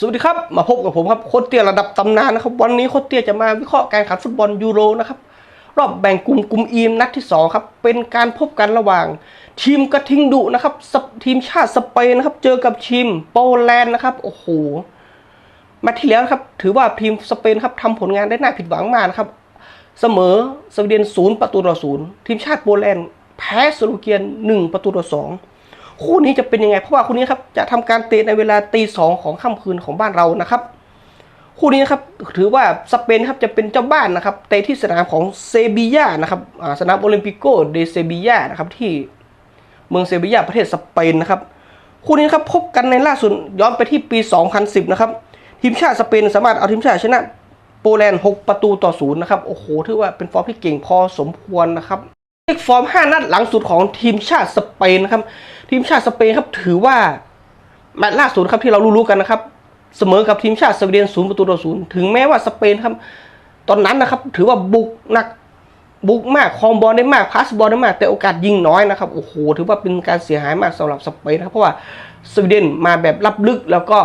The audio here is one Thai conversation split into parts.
สวัสดีครับ มาพบกับผมครับโคตรเตี้ยระดับตำนานนะครับ วันนี้โคตรเตี้ยจะมาวิเคราะห์การขันฟุตบอลยูโรนะครับรอบแบ่งกลุ่มกลุ่มอีมนัดที่สองครับเป็นการพบกันระหว่าง ทีมกระทิงดุนะครับสเปทีมชาติสเปนนะครับ เจอกับทีมโปแลนด์นะครับโอ้โหมาที่แล้วครับ ถือว่าทีมสเปนครับทำผลงานได้น่าผิดหวังมากนะครับ เสมอสวีเดนศูนย์ประตูต่อศูนย์ทีมชาติโปแลนด์แพ้สโลเกียนหนึ่งประตูต่อสอง คู่นี้จะเป็นยังไง เพราะว่าคู่นี้ครับจะทำการเตะในเวลาตีสองของค่ำคืนของบ้านเรานะครับ คู่นี้นะครับถือว่าสเปนครับจะเป็นเจ้าบ้านนะครับเตะที่สนามของเซบียานะครับสนามโอลิมปิโกเดเซบียานะครับที่เมืองเซบียาประเทศสเปนนะครับคู่นี้ครับพบกันในล่าสุดย้อนไปที่ปี 2010 นะครับทีมชาติสเปนสามารถเอาทีมชาติชนะโปแลนด์ 6 ประตูต่อศูนย์นะครับโอ้โหถือว่าเป็นฟอร์มที่เก่งพอสมควรนะครับเลขฟอร์ม 5 นัดหลังสุดของทีมชาติสเปนนะครับ ทีมชาติสเปนครับถือว่าแมตช์ล่าสุดครับที่เรารู้ๆกันนะครับ เสมอกับทีมชาติสวีเดนศูนย์ประตูต่อศูนย์ถึงแม้ว่าสเปนครับ ตอนนั้นนะครับ ถือว่าบุกหนักบุกมากครองบอลได้มากพาสบอลได้มาก แต่โอกาสยิงน้อยนะครับ โอ้โห ถือว่าเป็นการเสียหายมากสำหรับสเปนนะครับเพราะว่าสวีเดนมาแบบรับลึกแล้วก็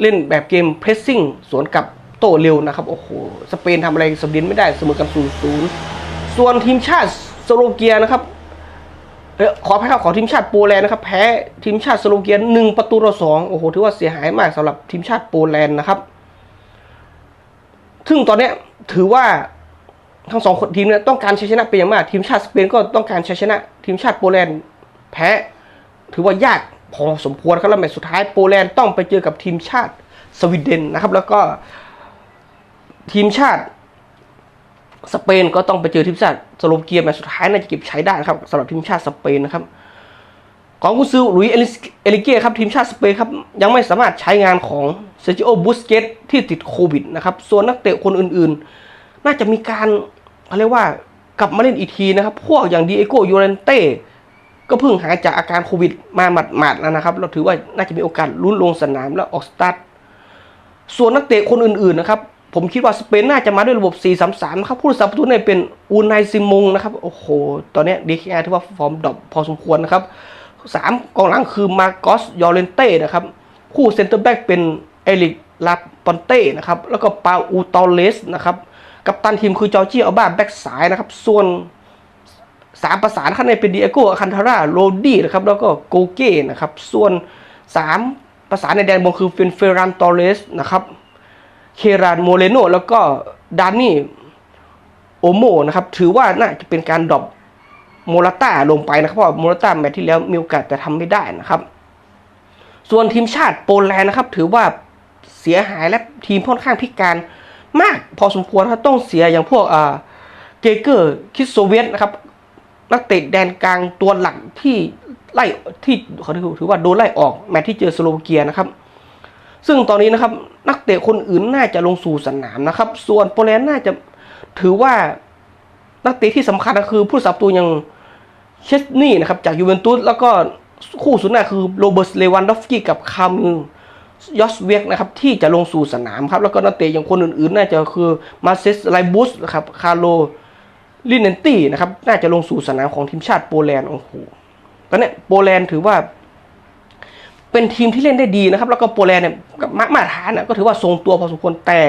เล่นแบบเกมเพรสซิ่งสวนกับโตเร็วนะครับ โอ้โห สเปนทำอะไรสวีเดนไม่ได้เสมอกันศูนย์ศูนย์ส่วนทีมชาติสโลเกียนะครับ เออขออภัยครับขอทีมชาติโปแลนด์นะครับแพ้ทีมชาติสโลเกียหนึ่งประตูต่อสองโอ้โหถือว่าเสียหายมากสำหรับทีมชาติโปแลนด์นะครับ ซึ่งตอนนี้ถือว่าทั้งสองคนทีมเนี่ยต้องการชัยชนะเป็นอย่างมาก ทีมชาติสเปนก็ต้องการชัยชนะ ทีมชาติโปแลนด์แพ้ ถือว่ายากพอสมควรครับแล้วแมตช์สุดท้ายโปแลนด์ต้องไปเจอกับทีมชาติสวีเดนนะครับ แล้วก็ทีมชาติ สเปนก็ต้องไปเจอทีมชาติสโลวาเกียแมตช์สุดท้ายน่าจะเก็บใช้ได้ครับสำหรับทีมชาติสเปนนะครับของกุนซือหลุยเอลิเอลิเก้ครับทีมชาติสเปนครับยังไม่สามารถใช้งานของเซจิโอบุสเกตที่ติดโควิดนะครับส่วนนักเตะคนอื่นๆ น่าจะมีการเขาเรียกว่ากลับมาเล่นอีกทีนะครับ พวกอย่างดีเอโกยูเรนเต้ก็เพิ่งหายจากอาการโควิดมาหมาดๆแล้วนะครับ เราถือว่าน่าจะมีโอกาสลุ้นลงสนามและออกสตาร์ทส่วนนักเตะคนอื่นๆนะครับ ผมคิดว่าสเปนน่าจะมาด้วยระบบ 4-3-3นะครับผู้รักษาประตูเนี่ยเป็นอูนายซิมงนะครับ โอ้โห ตอนนี้ดีแคีอาถือว่าฟอร์มดรอปพอสมควรนะครับสามกองหลังคือมาโกสยอเรนเต้นะครับ คู่เซนเตอร์แบ็กเป็นเอลิกลาปอนเต้นะครับ แล้วก็ปาอูตอเลสนะครับ กัปตันทีมคือจอร์จีอัลบ้าแบ็กซ้ายนะครับ ส่วนสามประสานข้างในเป็นดิเอโกคันทาร่าโรดี้นะครับ แล้วก็โกเก้นะครับ ส่วนสามประสานในแดนบนคือเป็นเฟรันตอเรสนะครับ เครานโมเลโนแล้วก็ดานี่โอโมนะครับ ถือว่าน่าจะเป็นการดรอปโมราต้าลงไปนะครับเพราะโมราต้าแมตช์ที่แล้วมีโอกาสแต่ทำไม่ได้นะครับ ส่วนทีมชาติโปแลนด์นะครับ ถือว่าเสียหายและทีมค่อนข้างพิการมาก พอสมควรครับต้องเสียอย่างพวกอ่าเกเกอร์คิสโซเวียตนะครับนักเตะแดนกลางตัวหลักที่ไล่ที่เขาถือว่าโดนไล่ออกแมตช์ที่เจอสโลวาเกียนะครับ ซึ่งตอนนี้นะครับนักเตะคนอื่นน่าจะลงสู่สนามนะครับ ส่วนโปแลนด์น่าจะถือว่านักเตะที่สำคัญก็คือผู้สับตัวอย่างเชสนี่นะครับจากยูเวนตุสแล้วก็คู่สุดหน้าคือโรเบิร์ตเลวันดอฟสกี้กับคามิยอสเวกนะครับที่จะลงสู่สนามครับ แล้วก็นักเตะอย่างคนอื่นๆ น่าจะคือมาเซสไลบุสนะครับคาร์โลลินเนนตี้นะครับน่าจะลงสู่สนามของทีมชาติโปแลนด์โอ้โหตอนนี้โปแลนด์ถือว่า เป็นทีมที่เล่นได้ดีนะครับ แล้วก็โปแลนด์เนี่ยมามาตรฐานนะก็ถือว่าทรงตัวพอสมควรแต่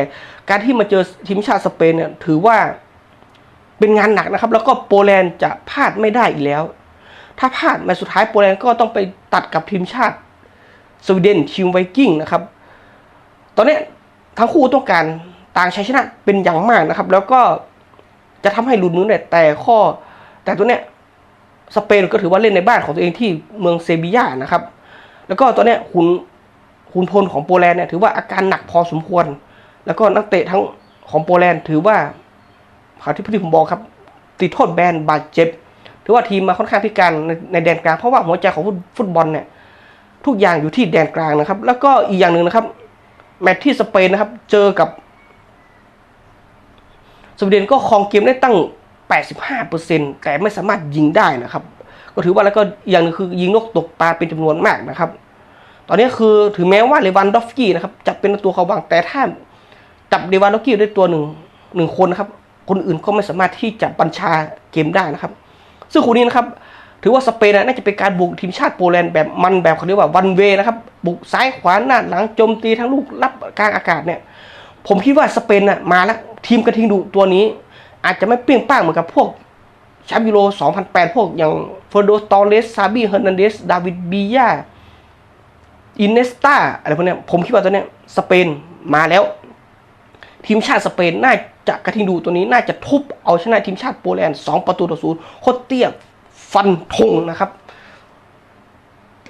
การที่มาเจอทีมชาติสเปนเนี่ยถือว่าเป็นงานหนักนะครับ แล้วก็โปแลนด์จะพลาดไม่ได้อีกแล้ว ถ้าพลาดมตช์สุดท้ายโปแลนด์ก็ต้องไปตัดกับทีมชาติสวีเดนทีมไวกิ้งนะครับ ตอนนี้ทั้งคู่ต้องการต่างชัยชนะเป็นอย่างมากนะครับ แล้วก็จะทำให้ลุดมือเนี่ยแต่ข้อ แต่ตัวเนี้ยสเปนก็ถือว่าเล่นในบ้านของตัวเองที่เมืองเซบียานะครับ แล้วก็ตัวเนี้ยขุนขุนพลของโปแลนด์เนี่ยถือว่าอาการหนักพอสมควร แล้วก็นักเตะทั้งของโปแลนด์ถือว่าข่าวที่พี่ผมบอกครับ ติดโทษแบนบาดเจ็บ ถือว่าทีมมาค่อนข้างพิการในในแดนกลาง เพราะว่าหัวใจของฟุตบอลเนี่ยทุกอย่างอยู่ที่แดนกลางนะครับ แล้วก็อีกอย่างหนึ่งนะครับ แมตช์ที่สเปนนะครับ เจอกับสวีเดนก็ครองเกมได้ตั้ง 85%แต่ไม่สามารถยิงได้นะครับ ก็ถือว่าแล้วก็อย่างหนึงคือยิงนกตกปลาเป็นจำนวนมากนะครับ ตอนนี้คือถึงแม้ว่าเลวันดอฟกี้นะครับจะเป็นตัวเขาบางแต่ถ้าจับเลวันดอฟกี้ได้ตัวหนึ่งหนึ่งคนนะครับ คนอื่นก็ไม่สามารถที่จะบัญชาเกมได้นะครับ ซึ่งคู่นี้นะครับ ถือว่าสเปนน่าจะเป็นการบุกทีมชาติโปแลนด์แบบมันแบบเขาเรียกว่าวันเวนะครับบุกซ้ายขวาหน้าหลังโจมตีทั้งลูกรับกลางอากาศเนี่ย ผมคิดว่าสเปนน่ะมาแล้วทีมกระทิงดุตัวนี้ อาจจะไม่เปรี้ยงป้างเหมือนกับพวกแชมป์ยูโร 2008 พวกอย่างเฟอร์โดตอเรสซาบีเฮอร์นันเดส ดาวิดบียา อินเนสตาอะไรพวกเนี้ยผมคิดว่าตัวเนี้ยสเปนมาแล้ว ทีมชาติสเปนน่าจะกระทิงดูตัวนี้น่าจะทุบเอาชนะทีมชาติโปแลนด์2ประตูต่อศูนย์โคตรเตี้ยฟันธงนะครับ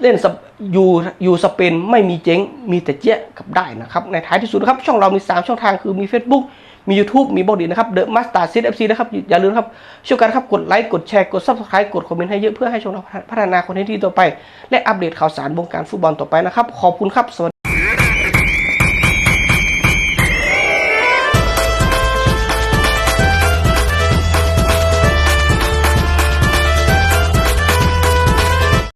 เล่นอยู่อยู่สเปนไม่มีเจ๊งมีแต่เจ๊กับได้นะครับ ในท้ายที่สุดนะครับ ช่องเรามี 3 ช่องทางคือมี Facebook มี YouTube มีบอดีนะครับ The Master Seed FC นะครับอย่าลืมครับช่วยกันครับกดไลค์กดแชร์กด Subscribe กดคอมเมนต์ให้เยอะเพื่อให้ช่องเราพัฒนาคอนเทนต์ที่ต่อไป และอัปเดตข่าวสารวงการฟุตบอลต่อไปนะครับขอบคุณครับสวัสดี